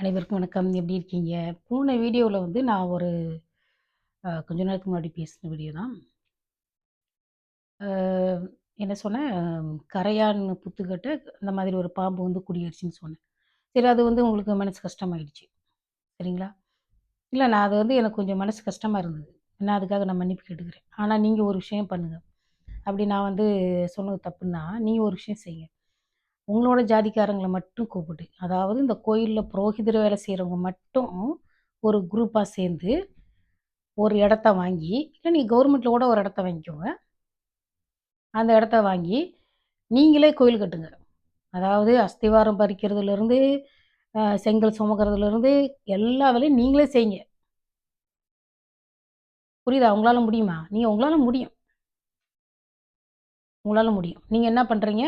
அனைவருக்கும் வணக்கம். எப்படி இருக்கீங்க? போன வீடியோவில் வந்து நான் ஒரு கொஞ்ச நேரத்துக்கு முன்னாடி பேசின வீடியோ தான். என்ன சொன்னேன், கரையான் புத்துக்கட்டை அந்த மாதிரி ஒரு பாம்பு வந்து குடியேறிச்சின்னு சொன்னேன். சரி அது வந்து உங்களுக்கு மனசு கஷ்டமாயிடுச்சு. சரிங்களா? இல்லை நான் அது வந்து எனக்கு கொஞ்சம் மனசு கஷ்டமாக இருந்தது. நான் அதுக்காக நான் மன்னிப்பு கேட்டுக்கிறேன். ஆனால் நீங்கள் ஒரு விஷயம் பண்ணுங்கள் அப்படி நான் வந்து சொன்னது தப்புன்னா, நீங்கள் ஒரு விஷயம் செய்யுங்க. உங்களோட ஜாதிக்காரங்களை மட்டும் கூப்பிட்டு, அதாவது இந்த கோயிலில் புரோகிதர் வேலை செய்கிறவங்க மட்டும் ஒரு குரூப்பாக சேர்ந்து, ஒரு இடத்த வாங்கி, இல்லை நீங்கள் கவர்மெண்ட்டில் கூட ஒரு இடத்த வாங்கிக்கோங்க. அந்த இடத்த வாங்கி, நீங்களே கோயில் கட்டுங்க. அதாவது அஸ்திவாரம் பறிக்கிறதுலருந்து, செங்கல் சுமக்கிறதுலருந்து எல்லா வேலையும் நீங்களே செய்யுங்க. புரியுதா? உங்களால் முடியுமா? நீங்கள் உங்களால் முடியும். உங்களால் முடியும். நீங்கள் என்ன பண்ணுறீங்க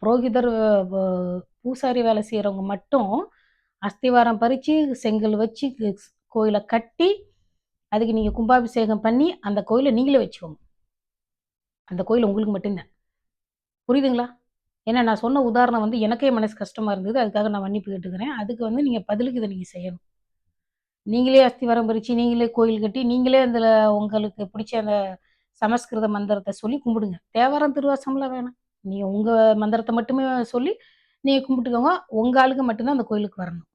புரோகிதர் பூசாரி வேலை செய்கிறவங்க மட்டும் அஸ்திவாரம் பறித்து செங்கல் வச்சு, கோயிலை கட்டி, அதுக்கு நீங்கள் கும்பாபிஷேகம் பண்ணி, அந்த கோயிலை நீங்களே வச்சுக்கோங்க. அந்த கோயில் உங்களுக்கு மட்டும்தான் புரியுதுங்களா? ஏன்னா நான் சொன்ன உதாரணம் வந்து எனக்கே மனசு கஷ்டமாக இருந்தது. அதுக்காக நான் மன்னிப்பு கேட்டுக்கிறேன். அதுக்கு வந்து நீங்கள் பதிலுக்கு இதை நீங்கள் செய்யணும். நீங்களே அஸ்திவாரம் பறித்து நீங்களே கோயில் கட்டி, நீங்களே அதில் உங்களுக்கு பிடிச்ச அந்த சமஸ்கிருத மந்திரத்தை சொல்லி கும்பிடுங்க. தேவாரம், திருவாசம்லாம் வேணாம். நீங்கள் உங்கள் மந்திரத்தை மட்டுமே சொல்லி, நீங்கள் கும்பிட்டுக்கோங்க. உங்கள் ஆளுக்கு மட்டும்தான் அந்த கோயிலுக்கு வரணும்.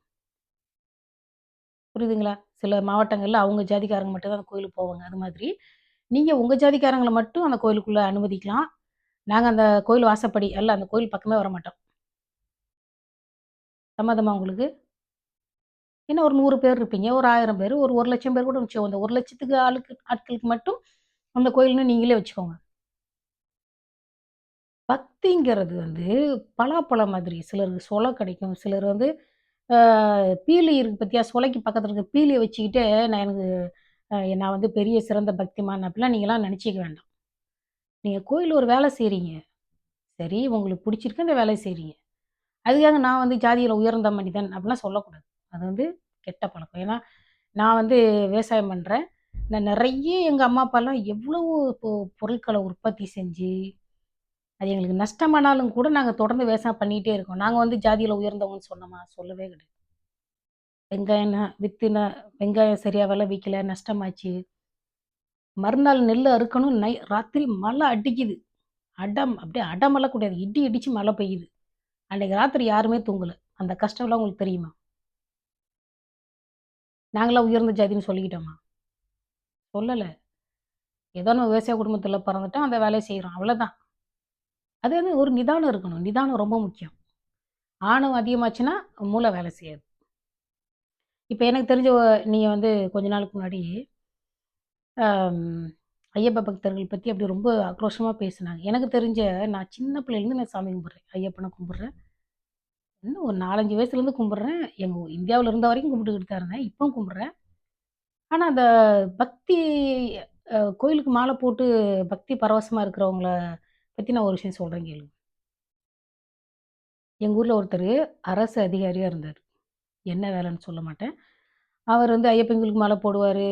புரியுதுங்களா? சில மாவட்டங்களில் அவங்க ஜாதிக்காரங்க மட்டும்தான் அந்த கோயிலுக்கு போவாங்க. அது மாதிரி, நீங்கள் உங்கள் ஜாதிக்காரங்களை மட்டும் அந்த கோயிலுக்குள்ளே அனுமதிக்கலாம். நாங்கள் அந்த கோயில் வாசப்படி அல்ல அந்த கோயில் பக்கமே வரமாட்டோம். சம்மதமா உங்களுக்கு? என்ன ஒரு நூறு பேர் இருப்பீங்க. ஒரு ஆயிரம் பேர் ஒரு ஒரு லட்சம் பேர் கூட வச்சுக்கோங்க. அந்த 1,00,000த்துக்கு ஆளுக்கு ஆட்களுக்கு மட்டும் அந்த கோயில்னு நீங்களே வச்சுக்கோங்க. பக்திங்கிறது வந்து பலாப்பழம் மாதிரி. சிலருக்கு சொலை கிடைக்கும். சிலர் வந்து பீலி இருக்கு பற்றியா சொலைக்கு பக்கத்தில் இருக்க பீலியை வச்சுக்கிட்டு, நான் எனக்கு நான் வந்து பெரிய சிறந்த பக்திமான் அப்படிலாம் நீங்களாம் நினச்சிக்க வேண்டாம். நீங்கள் கோயிலில் ஒரு வேலை செய்கிறீங்க சரி, உங்களுக்கு பிடிச்சிருக்கு அந்த வேலையை செய்கிறீங்க அதுக்காக நான் வந்து ஜாதியில் உயர்ந்த மனிதன் அப்படிலாம் சொல்லக்கூடாது. அது வந்து கெட்ட பழக்கம். ஏன்னா, நான் வந்து விவசாயம் பண்ணுறேன் நான் நிறைய எங்கள் அம்மா, அப்பாலாம் எவ்வளவு பொ பொருட்களை உற்பத்தி செஞ்சு, அது எங்களுக்கு நஷ்டமானாலும் கூட நாங்கள் தொடர்ந்து விவசாயம் பண்ணிகிட்டே இருக்கோம். நாங்கள் வந்து ஜாதியில் உயர்ந்தவங்கன்னு சொன்னோமா? சொல்லவே கிடையாது. வெங்காயம் ந வெங்காயம் சரியாக விலை விற்கல நஷ்டமாச்சு. மறுநாள் நெல் அறுக்கணும். நை ராத்திரி மழை அடிக்குது. அடம் அப்படியே அடமெல்லாம் கூடாது. இடி இடிச்சு மழை பெய்யுது. அன்றைக்கு ராத்திரி யாருமே தூங்கலை அந்த கஷ்டம்லாம் உங்களுக்கு தெரியுமா? நாங்களாம் உயர்ந்த ஜாதின்னு சொல்லிக்கிட்டோமா? சொல்லலை ஏதோ நம்ம விவசாய குடும்பத்தில் பிறந்துட்டோம். அந்த வேலையை செய்கிறோம் அவ்வளோதான். அது வந்து ஒரு நிதானம் இருக்கணும். நிதானம் ரொம்ப முக்கியம். ஆணவம் அதிகமாச்சுன்னா, மூளை வேலை செய்யாது. இப்போ எனக்கு தெரிஞ்ச நீங்கள் வந்து கொஞ்ச நாளுக்கு முன்னாடி, ஐயப்ப பக்தர்கள் பற்றி அப்படி ரொம்ப ஆக்ரோஷமாக பேசினாங்க எனக்கு தெரிஞ்ச நான் சின்ன பிள்ளைலேருந்து நான் சாமி கும்பிட்றேன் ஐயப்பனை கும்பிட்றேன் இன்னும் ஒரு 4, 5 வயசுலேருந்து கும்பிட்றேன் எங்கள் இந்தியாவில் இருந்த வரைக்கும் கும்பிட்டுக்கிட்டு தான் இருந்தேன். இப்போவும் கும்பிட்றேன் ஆனால் அந்த பக்தி கோயிலுக்கு மாலை போட்டு பக்தி பரவசமாக இருக்கிறவங்கள பற்றி நான் ஒரு விஷயம் சொல்கிறேன் கேளுங்க. எங்கள் ஊரில் ஒருத்தர் அரசு அதிகாரியாக இருந்தார் என்ன வேலைன்னு சொல்ல மாட்டேன். அவர் வந்து ஐயப்பன் கோயிலுக்கு மாலை போடுவார்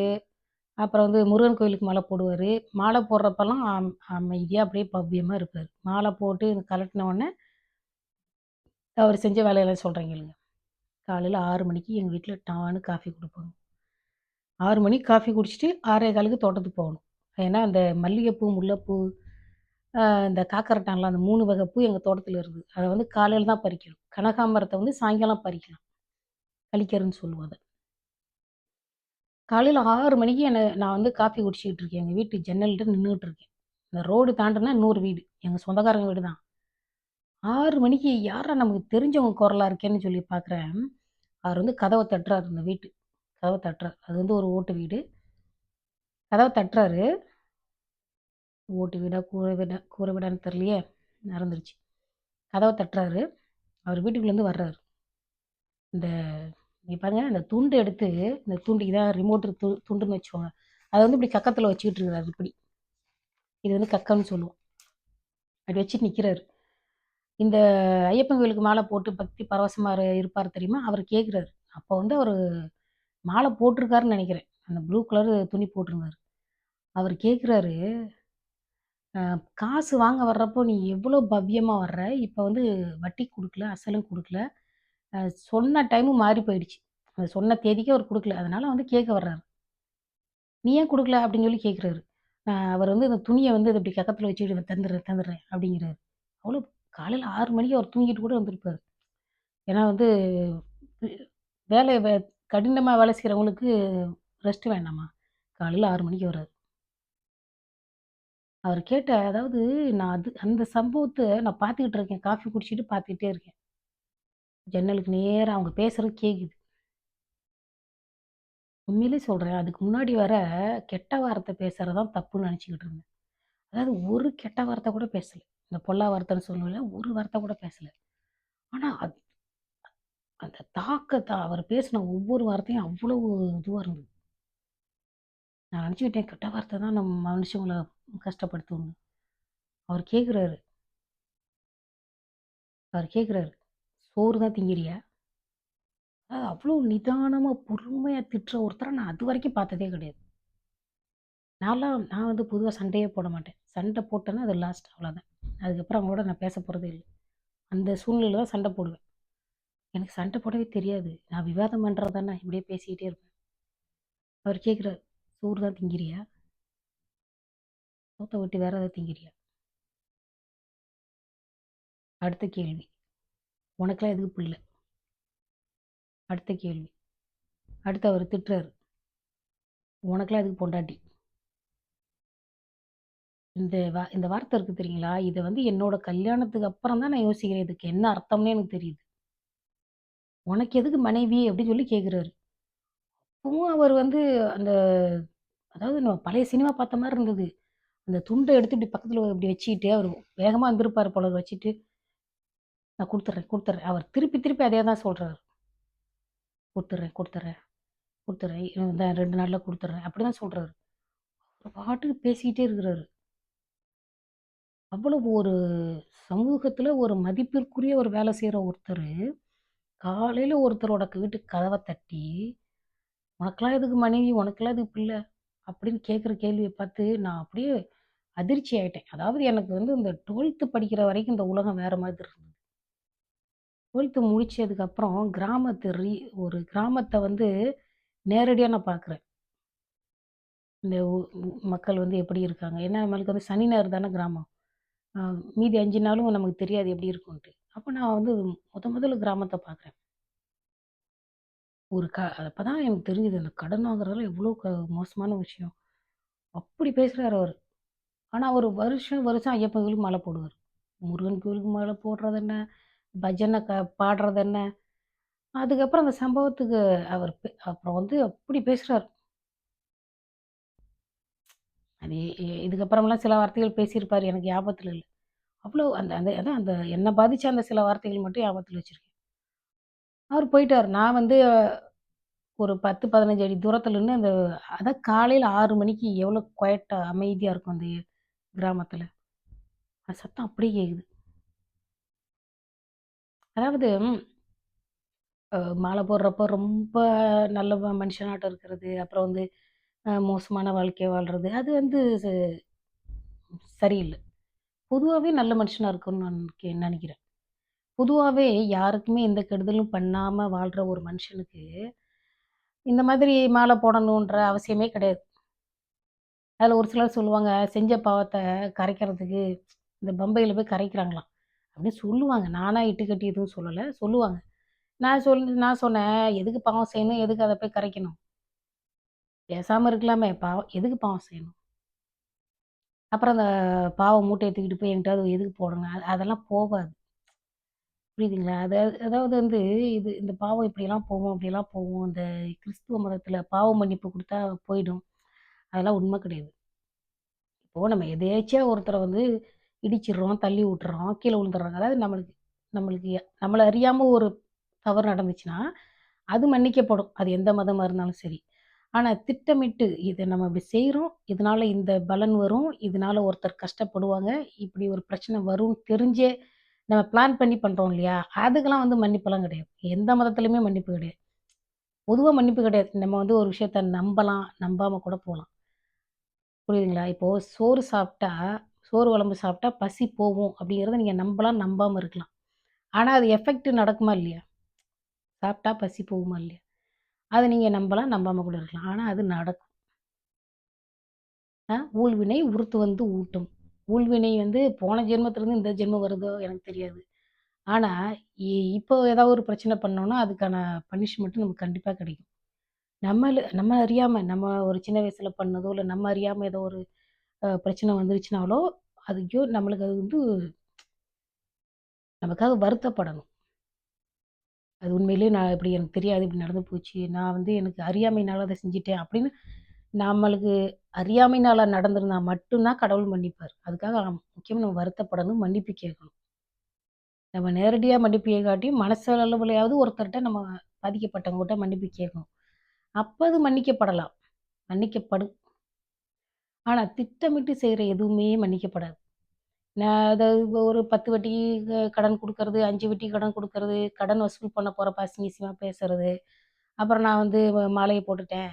அப்புறம் வந்து முருகன் கோயிலுக்கு மாலை போடுவார் மாலை போடுறப்பெல்லாம் அம் அப்படியே பவ்யமாக இருப்பார் மாலை போட்டு கலட்டினவுடனே உடனே அவர் செஞ்ச வேலையெல்லாம் சொல்றேன் கேளுங்க. காலையில 6 மணிக்கு எங்கள் வீட்டில் டான்னு காஃபி கொடுப்பாங்க ஆறு மணிக்கு காஃபி குடிச்சிட்டு 6:15க்கு தோட்டத்துக்கு போகணும். ஏன்னா, அந்த மல்லிகைப்பூ, முல்லைப்பூ, இந்த காக்கரட்டான்லாம் அந்த மூணு வகை பூ எங்கள் தோட்டத்தில் இருக்குது. அதை வந்து காலையில் தான் பறிக்கணும். கனகாம்பரத்தை வந்து சாயங்காலம் பறிக்கலாம். கழிக்கிறதுன்னு சொல்லுவோம் அதை காலையில் ஆறு மணிக்கு என்னை நான் வந்து காஃபி குடிச்சிக்கிட்டு இருக்கேன். எங்கள் வீட்டு ஜன்னல்கிட்ட நின்றுட்டு இருக்கேன். இந்த ரோடு தாண்டினா இன்னொரு வீடு. எங்கள் சொந்தக்காரங்க வீடு தான். ஆறு மணிக்கு யாரா நமக்கு தெரிஞ்சவங்க குரலாக இருக்கேன்னு சொல்லி பார்க்குறேன். அவர் வந்து கதவை தட்டுறாரு இந்த வீட்டு. கதவை தட்டுறாரு. அது வந்து ஒரு ஓட்டு வீடு. கதவை தட்டுறாரு. ஓட்டு வீடா, கூரை வீடா கூரை வீடான்னு தெரியலையே! நடந்துருச்சு கதவை தட்டுறாரு. அவர் வீட்டுக்குள்ளேருந்து வர்றாரு. இந்த நீ பாருங்க, இந்த துண்டு எடுத்து இந்த துண்டுக்கு தான் ரிமோட் து துண்டுன்னு வச்சுக்கோங்க. அதை வந்து இப்படி கக்கத்தில் வச்சுக்கிட்டு இருக்கிறாரு இப்படி. இது வந்து கக்கம்னு சொல்லுவோம். அப்படி வச்சுட்டு நிற்கிறாரு இந்த ஐயப்பன் கோயிலுக்கு மாலை போட்டு பக்தி பரவசமாக இருப்பார் தெரியுமா? அவர் கேட்குறாரு. அப்போ வந்து அவர் மாலை போட்டிருக்காருன்னு நினைக்கிறேன் அந்த ப்ளூ கலர் துணி போட்டிருந்தார் அவர் கேட்குறாரு, "அ காசு வாங்க வர்றப்போ நீ எவ்வளோ பவ்யமா வர்ற. இப்ப வந்து வட்டி குடுக்கல, அசலும் குடுக்கல. அ சொன்ன டைமும் மாறி போயிடுச்சு. அது சொன்ன தேதிக்கு அவர் குடுக்கல. அதனால வந்து கேட்க வர்றாரு. "நீ ஏன் குடுக்கல?" அப்படின்னு சொல்லி கேட்குறாரு. அ அவர் வந்து அந்த துணிய வந்து இப்படி கக்கத்துல வச்சுக்கிட்டு "தந்துர்றேன், தந்துர்றேன்" அப்படிங்கிறாரு. அவ்வளோ காலையில 6 மணிக்கு அவர் தூங்கிட்டு கூட வந்திருப்பாரு. ஏன்னா வந்து வேலை வே கடினமா வேலை செய்றவங்களுக்கு ரெஸ்ட் வேண்டாமா? காலையில 6 மணிக்கு வராரு. அவர் கேட்ட அதாவது நான் அது அந்த சம்பவத்தை நான் பார்த்துக்கிட்டு இருக்கேன். காஃபி குடிச்சிட்டு பார்த்துக்கிட்டே இருக்கேன். ஜன்னலுக்கு நேராக அவங்க பேசுறது கேட்குது உண்மையிலே சொல்கிறேன் அதுக்கு முன்னாடி வர கெட்ட வார்த்தை பேசுறது தான் தப்புன்னு நினச்சிக்கிட்டு இருந்தேன். அதாவது ஒரு கெட்ட வார்த்தை கூட பேசலை இந்த பொல்லா வார்த்தைன்னு சொல்லுவோம்ல, ஒரு வார்த்தை கூட பேசலை ஆனால் அது அந்த தாக்கத்தை அவர் பேசின ஒவ்வொரு வார்த்தையும் அவ்வளவு இதுவாக இருந்தது. நான் நினச்சிக்கிட்டேன் கெட்ட வார்த்தை தான் நம்ம மனுஷங்களை கஷ்டப்படுத்தும்னு. அவர் கேட்குறாரு. அவர் கேட்குறாரு. "சோறு தான் திங்கிறியா?" அதாவது அவ்வளோ நிதானமாக பொறுமையாக திட்டுற ஒருத்தரை நான் அது வரைக்கும் பார்த்ததே கிடையாது. நான்லாம் நான் வந்து பொதுவாக சண்டையே போட மாட்டேன். சண்டை போட்டேன்னா அது லாஸ்ட் அவ்வளோதான். அதுக்கப்புறம் அவங்களோட நான் பேச போகிறதே இல்லை அந்த சூழ்நிலையில் தான் சண்டை போடுவேன். எனக்கு சண்டை போடவே தெரியாது. நான் விவாதம் பண்ணுறதானே தானே, இப்படியே பேசிக்கிட்டே இருப்பேன். அவர் கேட்குறாரு, "சோறு தான் திங்கிறியா? சோத்த விட்டு வேற எதாவது திங்கிறியா?" அடுத்த கேள்வி. "உனக்கெல்லாம் எதுக்கு பிள்ள?" அடுத்த கேள்வி. அடுத்து அவர் திட்டுறாரு. "உனக்கெல்லாம் எதுக்கு பொண்டாட்டி?" இந்த வா இந்த வார்த்தை இருக்கு தெரியுங்களா? இதை வந்து என்னோட கல்யாணத்துக்கு அப்புறம் தான் நான் யோசிக்கிறேன். இதுக்கு என்ன அர்த்தம்னே எனக்கு தெரியுது. "உனக்கு எதுக்கு மனைவி?" அப்படின்னு சொல்லி கேட்குறாரு. அப்பவும் அவர் வந்து அந்த அதாவது நம்ம பழைய சினிமா பார்த்த மாதிரி இருந்தது. அந்த துண்டை எடுத்து இப்படி பக்கத்தில் இப்படி வச்சுக்கிட்டு, அவர் வேகமாக வந்திருப்பார் போல வச்சுட்டு, "நான் கொடுத்துட்றேன் கொடுத்துட்றேன் அவர் திருப்பி திருப்பி அதே தான் சொல்றாரு. "குடுத்துர்றேன், குடுத்துர்றேன், குடுத்துர்றேன். இந்த 2 நாள்ல குடுத்துர்றேன்." அப்படிதான் சொல்றாரு. அவர் பாட்டுக்கு பேசிக்கிட்டே இருக்கிறாரு. அவ்வளவு ஒரு சமூகத்தில் ஒரு மதிப்பிற்குரிய ஒரு வேலை செய்கிற ஒருத்தர் காலையில் ஒருத்தரோட வீட்டு கதவை தட்டி, "உனக்கெல்லாம் எதுக்கு மனைவி? உனக்கெல்லாம் எதுக்கு பிள்ளை?" அப்படின்னு கேட்குற கேள்வியை பார்த்து நான் அப்படியே அதிர்ச்சி ஆயிட்டேன். அதாவது எனக்கு வந்து இந்த 12த் படிக்கிற வரைக்கும் இந்த உலகம் வேற மாதிரி இருந்தது. 12த் முடிச்சதுக்கப்புறம் கிராமத்து ரீ ஒரு கிராமத்தை வந்து நேரடியாக நான் பார்க்குறேன். இந்த மக்கள் வந்து எப்படி இருக்காங்க? ஏன்னா நம்மளுக்கு வந்து சனி, ஞாயிறு தானே கிராமம். மீதி அஞ்சு நாளும் நமக்கு தெரியாது எப்படி இருக்கும்ன்ட்டு அப்போ நான் வந்து முத முதல்ல கிராமத்தை பார்க்குறேன். ஒரு க அப்போ தான் எனக்கு தெரிஞ்சது. அந்த கடன் வாங்குறதுல எவ்வளோ க மோசமான விஷயம். அப்படி பேசுகிறார் அவர் ஆனால் ஒரு வருஷம் வருஷம் ஐயப்பன் கோயிலுக்கு மழை போடுவார் முருகன் கோயிலுக்கு மழை போடுறது என்ன? பஜனை க பாடுறது என்ன? அதுக்கப்புறம் அந்த சம்பவத்துக்கு அவர் அப்புறம் வந்து அப்படி பேசுகிறார் அது இதுக்கப்புறமெல்லாம் இதுக்கப்புறம்லாம் சில வார்த்தைகள் பேசியிருப்பார் எனக்கு ஞாபகத்தில் இல்லை அவ்வளோ அந்த அந்த அதான் அந்த என்னை பாதித்த அந்த சில வார்த்தைகள் மட்டும் ஞாபகத்தில் வச்சிருக்கேன். அவர் போயிட்டார் நான் வந்து ஒரு 10, 15 அடி தூரத்தில் நின்று அந்த அதான் காலையில் ஆறு மணிக்கு எவ்வளோ குவைட்டா அமைதியாக இருக்கும் அந்த கிராமத்தில் அந்த சத்தம் அப்படியே கேக்குது. அதாவது மாலை போடுறப்போ ரொம்ப நல்ல மனுஷனாட்டம் இருக்கிறது. அப்புறம் வந்து மோசமான வாழ்க்கையை வாழ்கிறது அது வந்து ச பொதுவாகவே நல்ல மனுஷனாக இருக்கணும்னு நான் நினைக்கிறேன் பொதுவாகவே யாருக்குமே எந்த கெடுதலும் பண்ணாமல் வாழ்கிற ஒரு மனுஷனுக்கு, இந்த மாதிரி மாலை போடணுன்ற அவசியமே கிடையாது. அதில் ஒரு சிலர் சொல்லுவாங்க, செஞ்ச பாவத்தை கரைக்கிறதுக்கு இந்த பம்பையில் போய் கரைக்கிறாங்களாம். அப்படின்னு சொல்லுவாங்க. நானாக இட்டுக்கட்டி எதுவும் சொல்லலை சொல்லுவாங்க. நான் சொல் நான் சொன்னேன், "எதுக்கு பாவம் செய்யணும்? எதுக்கு அதை போய் கரைக்கணும்? பேசாமல் இருக்கலாமே! பாவம் எதுக்கு பாவம் செய்யணும்?" அப்புறம் அந்த பாவம் மூட்டை தூக்கிட்டு போய் எங்கிட்டாவது எதுக்கு போடுங்க அதெல்லாம் போகாது. புரியுதுங்களா? அதாவது அதாவது வந்து இது இந்த பாவம் இப்படியெல்லாம் போகும், அப்படியெல்லாம் போகும். இந்த கிறிஸ்துவ மதத்தில் பாவ மன்னிப்பு கொடுத்தா போயிடும். அதெல்லாம் உண்மை கிடையாது. இப்போது நம்ம எதேச்சியாக ஒருத்தரை வந்து இடிச்சிடுறோம், தள்ளி விட்டுறோம், கீழே விழுந்துடுறாங்க. அதாவது நம்மளுக்கு நம்மளுக்கு நம்மளை அறியாமல் ஒரு தவறு நடந்துச்சுன்னா, அது மன்னிக்கப்படும். அது எந்த மதமாக இருந்தாலும் சரி. ஆனால் திட்டமிட்டு இதை நம்ம இப்படி செய்கிறோம் இதனால இந்த பலன் வரும், இதனால ஒருத்தர் கஷ்டப்படுவாங்க, இப்படி ஒரு பிரச்சனை வரும்னு தெரிஞ்சே நம்ம பிளான் பண்ணி பண்ணுறோம் இல்லையா? அதுக்கெல்லாம் வந்து மன்னிப்பெல்லாம் கிடையாது. எந்த மதத்துலையுமே மன்னிப்பு கிடையாது. பொதுவாக மன்னிப்பு கிடையாது. நம்ம வந்து ஒரு விஷயத்த நம்பலாம், நம்பாமல் கூட போகலாம் புரியுதுங்களா? இப்போ சோறு சாப்பிட்டா, சோறு குழம்பு சாப்பிட்டா பசி போகும் அப்படிங்கிறத நீங்கள் நம்பலாம், நம்பாமல் இருக்கலாம். ஆனால் அது எஃபெக்ட் நடக்குமா இல்லையா? சாப்பிட்டா பசி போகுமா இல்லையா? அதை நீங்கள் நம்பலாம், நம்பாமல் கூட இருக்கலாம். ஆனால் அது நடக்கும். ஊழ்வினை உறுத்து வந்து ஊட்டும். ஊழ்வினை வந்து போன ஜென்மத்திலேருந்து இந்த ஜென்மம் வருதோ எனக்கு தெரியாது. ஆனால் இப்போ ஏதாவது ஒரு பிரச்சனை பண்ணோன்னா அதுக்கான பனிஷ்மெண்ட்டு நமக்கு கண்டிப்பாக கிடைக்கும். நம்மளு நம்ம அறியாமல் நம்ம ஒரு சின்ன வயசில் பண்ணதோ, இல்லை நம்ம அறியாமல் ஏதோ ஒரு பிரச்சனை வந்துருச்சுனாலோ, அது ஐயோ! நம்மளுக்கு அது வந்து நமக்காக வருத்தப்படணும். அது உண்மையிலேயே நான் இப்படி எனக்கு தெரியாது, இப்படி நடந்து போச்சு. நான் வந்து எனக்கு அறியாமையினால அதை செஞ்சுட்டேன் அப்படின்னு நம்மளுக்கு அறியாமையினால நடந்திருந்தா மட்டும்தான் கடவுள் மன்னிப்பார். அதுக்காக முக்கியமாக நம்ம வருத்தப்படணும், மன்னிப்பு கேட்கணும். நம்ம நேரடியாக மன்னிப்பு கேட்காட்டியும் மனசளவுலயாவது ஒருத்தர்கிட்ட நம்ம பாதிக்கப்பட்டவங்ககிட்ட மன்னிப்பு கேட்கணும். அப்போ அது மன்னிக்கப்படலாம். மன்னிக்கப்படும். ஆனால் திட்டமிட்டு செய்கிற எதுவுமே மன்னிக்கப்படாது. நான் அதாவது ஒரு 10 வட்டி கடன் கொடுக்கறது அஞ்சு வட்டி கடன் கொடுக்கறது கடன் வசூல் பண்ண போகிற அசிங்க பேசுறது. அப்புறம் நான் வந்து மாலையை போட்டுட்டேன்.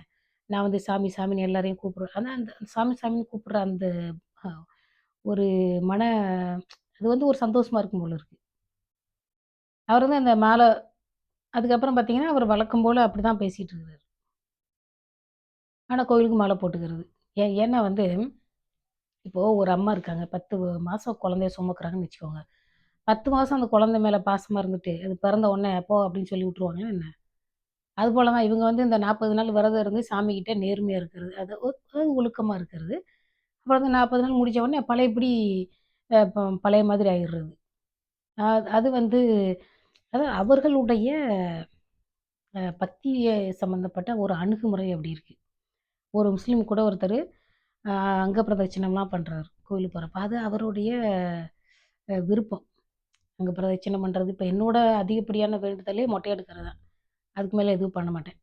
நான் வந்து சாமி சாமின்னு எல்லாரையும் கூப்பிடுவேன். ஆனால் அந்த சாமி சாமின்னு கூப்பிடுற அந்த ஒரு மன அது வந்து ஒரு சந்தோஷமாக இருக்கும் போல இருக்கு. அவர் வந்து அந்த மாலை அதுக்கப்புறம் பார்த்தீங்கன்னா, அவர் வழக்கம் போல் அப்படி தான் பேசிகிட்டு இருக்கிறார் ஆனால் கோவிலுக்கு மாலை போட்டுக்கிறது. ஏன் ஏன்னா வந்து, இப்போது ஒரு அம்மா இருக்காங்க. பத்து மாதம் குழந்தைய சுமக்குறாங்கன்னு வச்சுக்கோங்க. பத்து மாதம் அந்த குழந்தை மேலே பாசமாக இருந்துட்டு, அது பிறந்த உடனே போ அப்படின்னு சொல்லி விட்ருவாங்க என்ன? அதுபோல தான் இவங்க வந்து இந்த 40 நாள் விரதம் இருந்து சாமிக்கிட்ட நேர்மையாக இருக்கிறது. அது ஒழுக்கமாக இருக்கிறது. அப்புறம் வந்து 40 நாள் முடிஞ்ச உடனே பழையபடி ப பழைய மாதிரி ஆயிடுறது. அது வந்து அதாவது அவர்களுடைய பக்தியை சம்மந்தப்பட்ட ஒரு அணுகுமுறை அப்படி இருக்குது ஒரு முஸ்லீம் கூட ஒருத்தர் அங்க பிரதட்சணம்லாம் பண்ணுறாரு கோயிலுக்கு போகிறப்ப அது அவருடைய விருப்பம். அங்க பிரதட்சணம் பண்ணுறது இப்போ என்னோட அதிகப்படியான வேண்டுதலே மொட்டை எடுக்கிறது தான். அதுக்கு மேலே எதுவும் பண்ண மாட்டேன்.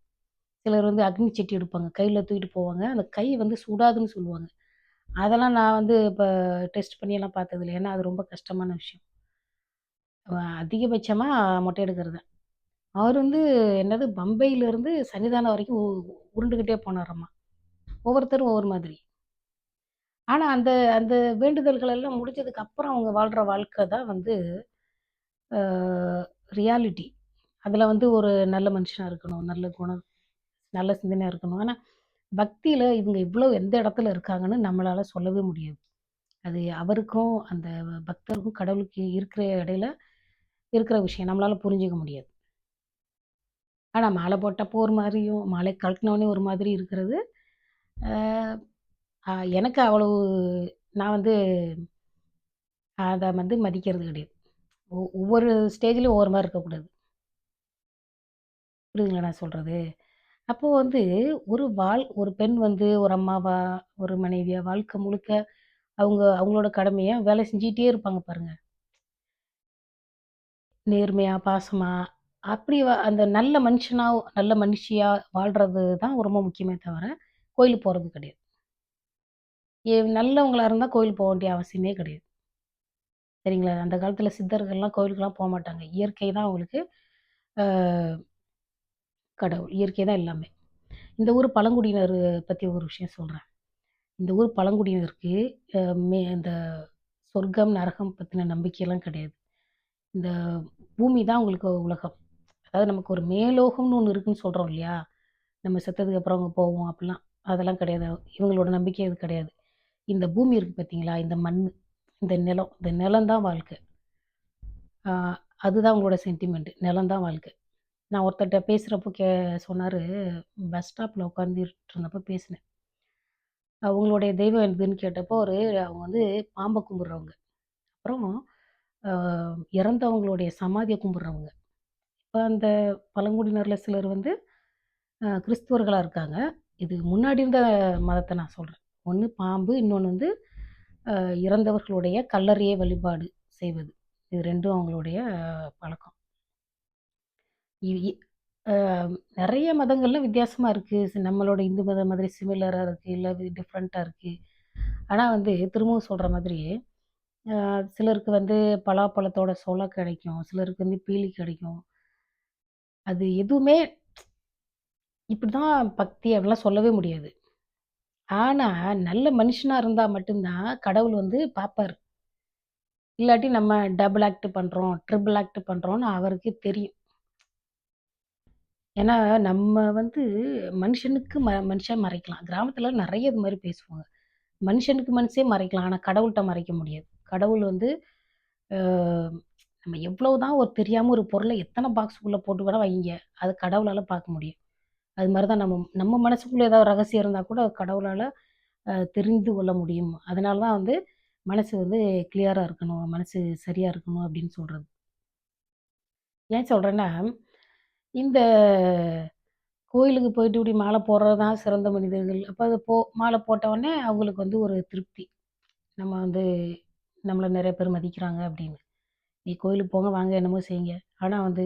சிலர் வந்து அக்னி சட்டி எடுப்பாங்க. கையில் தூக்கிட்டு போவாங்க. அந்த கை வந்து சுடாதுன்னு சொல்லுவாங்க. அதெல்லாம் நான் வந்து இப்போ டெஸ்ட் பண்ணியெல்லாம் பார்த்ததில்ல. ஏன்னா அது ரொம்ப கஷ்டமான விஷயம். அதிகபட்சமாக மொட்டை எடுக்கிறது தான். அவர் வந்து என்னது பம்பையிலேருந்து சன்னிதானம் வரைக்கும் உ போனாரம்மா ஒவ்வொருத்தரும் ஒவ்வொரு மாதிரி. ஆனால் அந்த அந்த வேண்டுதல்கள் எல்லாம் முடிஞ்சதுக்கு அப்புறம் அவங்க வாழ்கிற வாழ்க்கை தான் வந்து ரியாலிட்டி. அதில் வந்து ஒரு நல்ல மனுஷனாக இருக்கணும். நல்ல குணம், நல்ல சிந்தனையாக இருக்கணும். ஆனால் பக்தியில் இவங்க இவ்வளோ எந்த இடத்துல இருக்காங்கன்னு நம்மளால் சொல்லவே முடியாது. அது அவருக்கும், அந்த பக்தருக்கும் கடவுளுக்கு இருக்கிற இடையில இருக்கிற விஷயம். நம்மளால் புரிஞ்சுக்க முடியாது. ஆனால் மாலை போட்டப்போ ஒரு மாதிரியும் மாலை கழட்டினோனே ஒரு மாதிரி இருக்கிறது. அ எனக்கு அவ்வளவு நான் வந்து அத வந்து மதிக்கிறது கிடையாது. ஒ ஒவ்வொரு ஸ்டேஜ்லயும் ஒவ்வொரு மாரி இருக்கக்கூடாது. புரியுதுங்களா நான் சொல்றது? அப்போ வந்து ஒரு வாழ் ஒரு பெண் வந்து ஒரு அம்மாவா, ஒரு மனைவியா வாழ்க்கை முழுக்க அவங்க அவங்களோட கடமைய வேலை செஞ்சுட்டே இருப்பாங்க பாருங்க. நேர்மையா, பாசமா, அப்படி வ அந்த நல்ல மனுஷனா, நல்ல மனுஷியா வாழ்றது தான் ரொம்ப முக்கியமே தவிர, கோயிலுக்கு போகிறது கிடையாது. நல்லவங்களாக இருந்தால் கோயில் போக வேண்டிய அவசியமே கிடையாது. சரிங்களா? அந்த காலத்தில் சித்தர்கள்லாம் கோயிலுக்கெல்லாம் போக மாட்டாங்க இயற்கை தான் அவங்களுக்கு கடவுள். இயற்கை தான் எல்லாமே. இந்த ஊர் பழங்குடியினர் பற்றி ஒரு விஷயம் சொல்கிறேன் இந்த ஊர் பழங்குடியினருக்கு மே இந்த சொர்க்கம், நரகம் பற்றின நம்பிக்கையெல்லாம் கிடையாது. இந்த பூமி தான் அவங்களுக்கு உலகம். அதாவது நமக்கு ஒரு மேலோகம்னு ஒன்று இருக்குன்னு சொல்கிறோம் இல்லையா? நம்ம செத்ததுக்கு அப்புறம் அங்க போவோம் அப்படிலாம். அதெல்லாம் கிடையாது. இவங்களோட நம்பிக்கை அது கிடையாது. இந்த பூமி இருக்குது பார்த்தீங்களா? இந்த மண் இந்த நிலம். இந்த நிலம் தான் வாழ்க்கை. அதுதான் அவங்களோட சென்டிமெண்ட். நிலம் தான் வாழ்க்கை. நான் ஒருத்தர்கிட்ட பேசுகிறப்போ கே சொன்னார் பஸ் ஸ்டாப்பில் உட்காந்துட்டு இருந்தப்போ பேசினேன். அவங்களுடைய தெய்வம் எதுன்னு கேட்டப்போ, ஒரு அவங்க வந்து பாம்பை கும்பிட்றவங்க அப்புறம் இறந்தவங்களுடைய சமாதியை கும்பிட்றவங்க இப்போ அந்த பழங்குடியினரில் சிலர் வந்து கிறிஸ்துவர்களாக இருக்காங்க. இது முன்னாடி இருந்த மதத்தை நான் சொல்கிறேன் ஒன்று பாம்பு, இன்னொன்று வந்து இறந்தவர்களுடைய கல்லறையை வழிபாடு செய்வது. இது ரெண்டும் அவங்களுடைய பழக்கம். இ இ அ நெறைய மதங்கள்ல நம்மளோட இந்து மதம் மாதிரி சிமிலராக இருக்குது இல்லை டிஃப்ரெண்ட்டாக இருக்குது ஆனால் வந்து திரும்பவும் சொல்கிற மாதிரி, சிலருக்கு வந்து பலாப்பழத்தோட சோளம் கிடைக்கும். சிலருக்கு வந்து பீலி கிடைக்கும். அது எதுவுமே இப்படி தான் பக்தி அப்படிலாம் சொல்லவே முடியாது. ஆனால் நல்ல மனுஷனாக இருந்தால் மட்டும்தான் கடவுள் வந்து பார்ப்பார் இல்லாட்டி நம்ம டபுள் ஆக்ட் பண்ணுறோம் ட்ரிபிள் ஆக்ட் பண்ணுறோன்னு அவருக்கு தெரியும். ஏன்னா, நம்ம வந்து மனுஷனுக்கு ம மனுஷன் மறைக்கலாம். கிராமத்தில் நிறைய இது மாதிரி பேசுவாங்க. மனுஷனுக்கு மனுஷே மறைக்கலாம். ஆனால் கடவுள்கிட்ட மறைக்க முடியாது. கடவுள் வந்து நம்ம எவ்வளோ தான் ஒரு தெரியாமல் ஒரு பொருளை எத்தனை பாக்ஸுக்குள்ளே போட்டு கூட வைங்க. அது கடவுளால் பார்க்க முடியும். அது மாதிரி தான் நம்ம நம்ம மனசுக்குள்ளே ஏதாவது ரகசியம் இருந்தால் கூட கடவுளால் தெரிந்து கொள்ள முடியும். அதனால தான் வந்து மனசு வந்து கிளியராக இருக்கணும். மனசு சரியாக இருக்கணும் அப்படின்னு சொல்கிறது ஏன் சொல்கிறேன்னா இந்த கோயிலுக்கு போயிட்டு இப்படி மாலை போடுறது தான் சிறந்த மனிதர்கள். அப்போ அது போ மாலை போட்டவுடனே அவங்களுக்கு வந்து ஒரு திருப்தி. நம்ம வந்து நம்மளை நிறைய பேர் மதிக்கிறாங்க அப்படின்னு. நீ கோயிலுக்கு போங்க, வாங்க என்னமோ செய்யுங்க. ஆனால் வந்து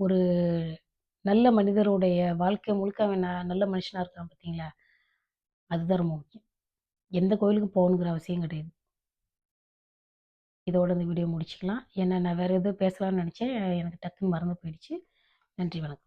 ஒரு நல்ல மனிதருடைய வாழ்க்கை முழுக்க அவன் நல்ல மனுஷனாக இருக்கான் பார்த்தீங்களா? அதுதான் ரொம்ப முக்கியம். எந்த கோயிலுக்கும் போகணுங்கிற அவசியம் கிடையாது. இதோட இந்த வீடியோ முடிச்சுக்கலாம். ஏன்னா நான் வேறு எதுவும் பேசலாம்னு நினச்சேன் எனக்கு டக்குன்னு மறந்து போயிடுச்சு. நன்றி, வணக்கம்.